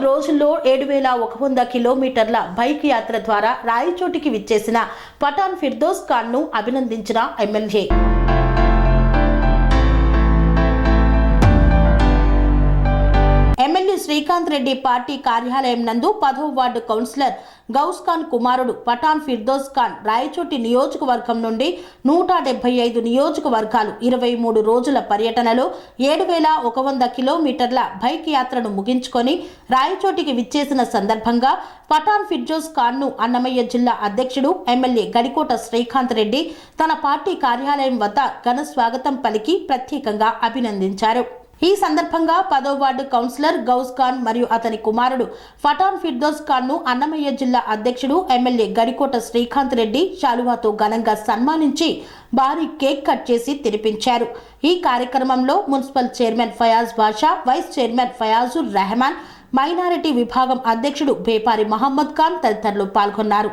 మూడు రోజుల్లో ఏడు వేల ఒక వంద కిలోమీటర్ల బైక్ యాత్ర ద్వారా రాయచోటికి విచ్చేసిన పఠాన్ ఫిర్దోస్ ఖాన్ను అభినందించిన ఎమ్మెల్యే. శ్రీకాంత్ రెడ్డి పార్టీ కార్యాలయం నందు పదో వార్డు కౌన్సిలర్ గౌస్ ఖాన్ కుమారుడు పఠాన్ ఫిర్దోస్ ఖాన్ రాయచోటి నియోజకవర్గం నుండి నూట డెబ్బై ఐదు నియోజకవర్గాలు ఇరవై మూడు రోజుల పర్యటనలో ఏడు వేల ఒక వంద కిలోమీటర్ల బైక్ యాత్రను ముగించుకొని రాయచోటికి విచ్చేసిన సందర్భంగా పఠాన్ ఫిర్జోస్ ఖాన్ను అన్నమయ్య జిల్లా అధ్యక్షుడు ఎమ్మెల్యే గడికోట శ్రీకాంత్ రెడ్డి తన పార్టీ కార్యాలయం వద్ద ఘన స్వాగతం పలికి ప్రత్యేకంగా అభినందించారు. ఈ సందర్భంగా పదో వార్డు కౌన్సిలర్ గౌస్ ఖాన్ మరియు అతని కుమారుడు ఫటాన్ ఫిర్దోస్ ఖాన్ను అన్నమయ్య జిల్లా అధ్యక్షుడు ఎమ్మెల్యే గడికోట శ్రీకాంత్ రెడ్డి శాలువాతో ఘనంగా సన్మానించి భారీ కేక్ కట్ చేసి తినిపించారు. ఈ కార్యక్రమంలో municipal chairman Fayaz Basha vice chairman Fayazur Rehman minority విభాగం అధ్యక్షుడు బేపారి మహమ్మద్ ఖాన్ తదితరులు పాల్గొన్నారు.